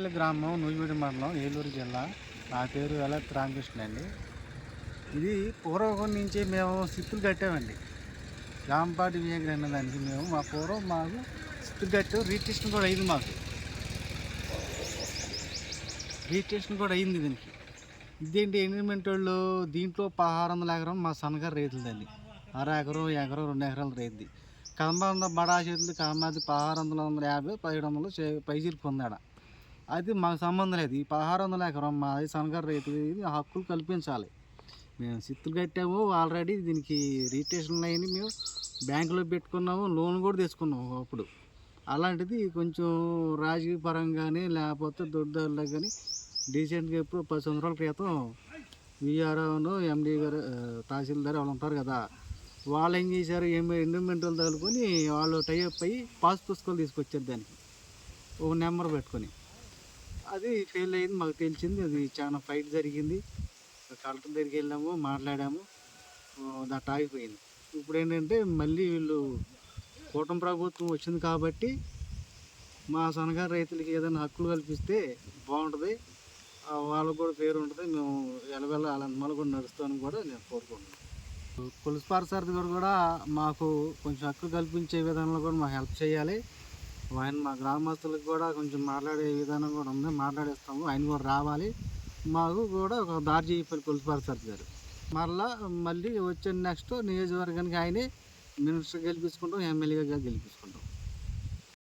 పల్లి గ్రామం నూజివీడి మండలం ఏలూరు జిల్లా. నా పేరు ఎలత్ రామకృష్ణ అండి. ఇది పూర్వకం నుంచి మేము సిత్తులు కట్టామండి రాంపాటి వినాయకుడు అన్న దానికి మేము మా పూర్వం మాకు సిత్తులు కట్టాం రిజిస్ట్రేషన్ కూడా అయింది మాకు. రిజిస్ట్రేషన్ కూడా అయింది దీనికి. ఇదేంటి ఎన్విమెంట్ వాళ్ళు దీంట్లో పదహారు వందల ఎకరం మా సన్నగారు రైతులదండి అర ఎకరం ఎకరం రెండు ఎకరాలు రైతుది. కమ్మ బడా చేతులు కదంబాది పదహారు వందల వందల యాభై పదిహేడు వందలు చే- పైసలు అది మాకు సంబంధం లేదు. ఈ పదహారు వందల ఎకరం మాది సన్నగారు రైతు ఇది హక్కులు కల్పించాలి. మేము సిత్తులు కట్టాము ఆల్రెడీ దీనికి రిజిస్ట్రేషన్ అయ్యి మేము. బ్యాంకులో పెట్టుకున్నాము లోన్ కూడా తెచ్చుకున్నాము అప్పుడు. అలాంటిది కొంచెం రాజకీయ పరంగానే లేకపోతే దొడ్డల్లో కానీ డీసెంట్గా ఎప్పుడు పది సంవత్సరాల క్రితం విఆర్ఓను ఎండీ గారు తహసీల్దార్ వాళ్ళు ఉంటారు కదా వాళ్ళు ఏం చేశారు? ఏమి ఎండోమెంటల్ తగులుకొని వాళ్ళు టైఅప్ అయ్యి పాస్ పుస్తకాలు తీసుకొచ్చారు దానికి. ఒక నెంబర్ పెట్టుకొని. అది ఫెయిల్ అయింది. మాకు తెలిసింది అది చాలా ఫైట్ జరిగింది. కలెక్టర్ దగ్గరికి వెళ్ళాము మాట్లాడాము. దట్ ఆగిపోయింది. ఇప్పుడు ఏంటంటే మళ్ళీ వీళ్ళు కూటమి ప్రభుత్వం వచ్చింది కాబట్టి మా సన్నగారు రైతులకి ఏదైనా హక్కులు కల్పిస్తే బాగుంటుంది. వాళ్ళకు కూడా పేరు ఉంటుంది. మేము ఎలవెళ్ళ అలాంటి కూడా నడుస్తామని కూడా నేను కోరుకుంటున్నాను. పులిస్పార్ సార్ గారు కూడా మాకు కొంచెం హక్కులు కల్పించే విధానంలో కూడా మాకు హెల్ప్ చేయాలి. ఆయన మా గ్రామస్తులకు కూడా కొంచెం మాట్లాడే విధానం కూడా ఉంది. మాట్లాడేస్తాము. ఆయన కూడా రావాలి. మాకు కూడా ఒక దారి చేయాలి పులిస్పార్ గారు మరలా మళ్ళీ వచ్చే నెక్స్ట్ నియోజకవర్గానికి ఆయనే మినిస్టర్ గెలిపించుకుంటాం ఎమ్మెల్యేగా గెలిపించుకుంటాం.